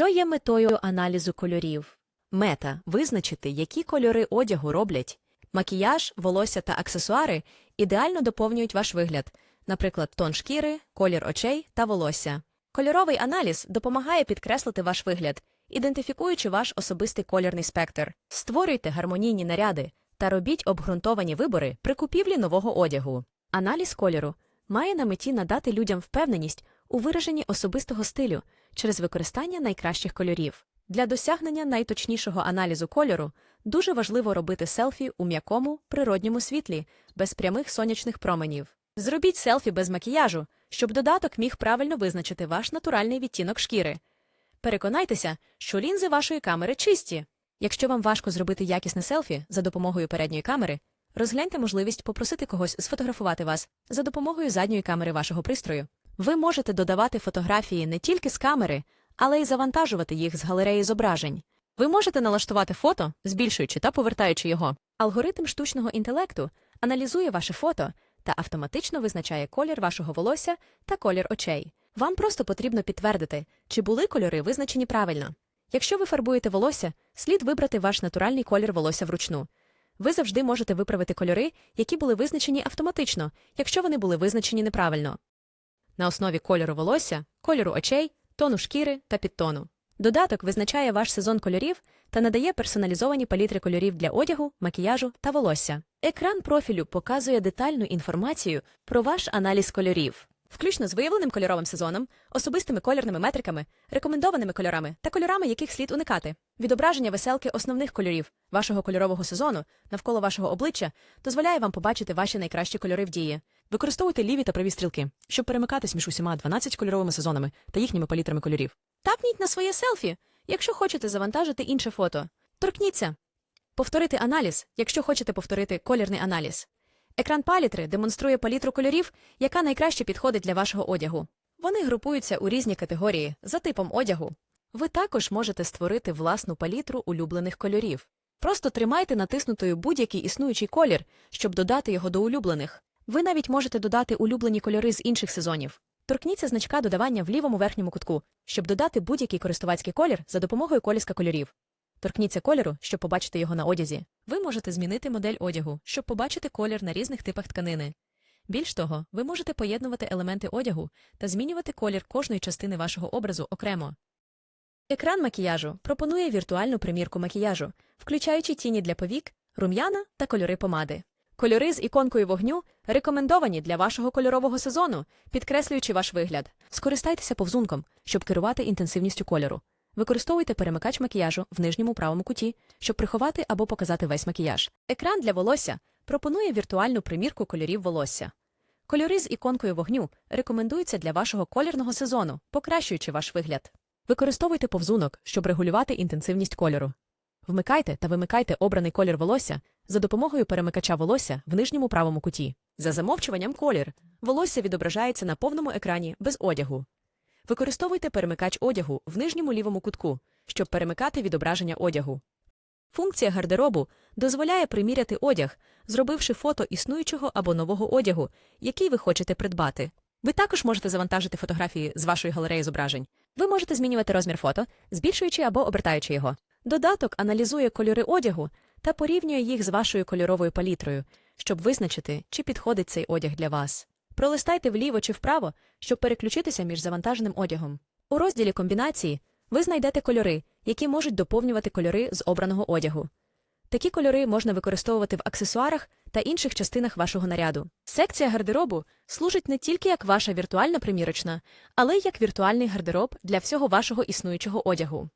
Що є метою аналізу кольорів? Мета визначити, які кольори одягу роблять. Макіяж, волосся та аксесуари ідеально доповнюють ваш вигляд, наприклад, тон шкіри, колір очей та волосся. Кольоровий аналіз допомагає підкреслити ваш вигляд, ідентифікуючи ваш особистий кольорний спектр. Створюйте гармонійні наряди та робіть обґрунтовані вибори при купівлі нового одягу. Аналіз кольору має на меті надати людям впевненість у вираженні особистого стилю через використання найкращих кольорів. Для досягнення найточнішого аналізу кольору дуже важливо робити селфі у м'якому природньому світлі, без прямих сонячних променів. Зробіть селфі без макіяжу, щоб додаток міг правильно визначити ваш натуральний відтінок шкіри. Переконайтеся, що лінзи вашої камери чисті. Якщо вам важко зробити якісне селфі за допомогою передньої камери, розгляньте можливість попросити когось сфотографувати вас за допомогою задньої камери вашого пристрою. Ви можете додавати фотографії не тільки з камери, але й завантажувати їх з галереї зображень. Ви можете налаштувати фото, збільшуючи та повертаючи його. Алгоритм штучного інтелекту аналізує ваше фото та автоматично визначає колір вашого волосся та колір очей. Вам просто потрібно підтвердити, чи були кольори визначені правильно. Якщо ви фарбуєте волосся, слід вибрати ваш натуральний колір волосся вручну. Ви завжди можете виправити кольори, які були визначені автоматично, якщо вони були визначені неправильно. На основі кольору волосся, кольору очей, тону шкіри та підтону. Додаток визначає ваш сезон кольорів та надає персоналізовані палітри кольорів для одягу, макіяжу та волосся. Екран профілю показує детальну інформацію про ваш аналіз кольорів, включно з виявленим кольоровим сезоном, особистими кольорними метриками, рекомендованими кольорами та кольорами, яких слід уникати. Відображення веселки основних кольорів вашого кольорового сезону навколо вашого обличчя дозволяє вам побачити ваші найкращі кольори в дії. Використовуйте ліві та праві стрілки, щоб перемикатись між усіма 12 кольоровими сезонами та їхніми палітрами кольорів. Тапніть на своє селфі, якщо хочете завантажити інше фото. Торкніться. Повторити аналіз, якщо хочете повторити колірний аналіз. Екран палітри демонструє палітру кольорів, яка найкраще підходить для вашого одягу. Вони групуються у різні категорії за типом одягу. Ви також можете створити власну палітру улюблених кольорів. Просто тримайте натиснутою будь-який існуючий колір, щоб додати його до улюблених. Ви навіть можете додати улюблені кольори з інших сезонів. Торкніться значка додавання в лівому верхньому кутку, щоб додати будь-який користувацький колір за допомогою коліска кольорів. Торкніться кольору, щоб побачити його на одязі. Ви можете змінити модель одягу, щоб побачити колір на різних типах тканини. Більш того, ви можете поєднувати елементи одягу та змінювати колір кожної частини вашого образу окремо. Екран макіяжу пропонує віртуальну примірку макіяжу, включаючи тіні для повік, рум'яна та кольори помади. Кольори з іконкою вогню рекомендовані для вашого кольорового сезону, підкреслюючи ваш вигляд. Скористайтеся повзунком, щоб керувати інтенсивністю кольору. Використовуйте перемикач макіяжу в нижньому правому куті, щоб приховати або показати весь макіяж. Екран для волосся пропонує віртуальну примірку кольорів волосся. Кольори з іконкою вогню рекомендуються для вашого колірного сезону, покращуючи ваш вигляд. Використовуйте повзунок, щоб регулювати інтенсивність кольору. Вмикайте та вимикайте обраний колір волосся за допомогою перемикача волосся в нижньому правому куті. За замовчуванням колір. Волосся відображається на повному екрані без одягу. Використовуйте перемикач одягу в нижньому лівому кутку, щоб перемикати відображення одягу. Функція гардеробу дозволяє приміряти одяг, зробивши фото існуючого або нового одягу, який ви хочете придбати. Ви також можете завантажити фотографії з вашої галереї зображень. Ви можете змінювати розмір фото, збільшуючи або обертаючи його. Додаток аналізує кольори одягу та порівнює їх з вашою кольоровою палітрою, щоб визначити, чи підходить цей одяг для вас. Пролистайте вліво чи вправо, щоб переключитися між завантаженим одягом. У розділі комбінації ви знайдете кольори, які можуть доповнювати кольори з обраного одягу. Такі кольори можна використовувати в аксесуарах та інших частинах вашого наряду. Секція гардеробу служить не тільки як ваша віртуальна примірочна, але й як віртуальний гардероб для всього вашого існуючого одягу.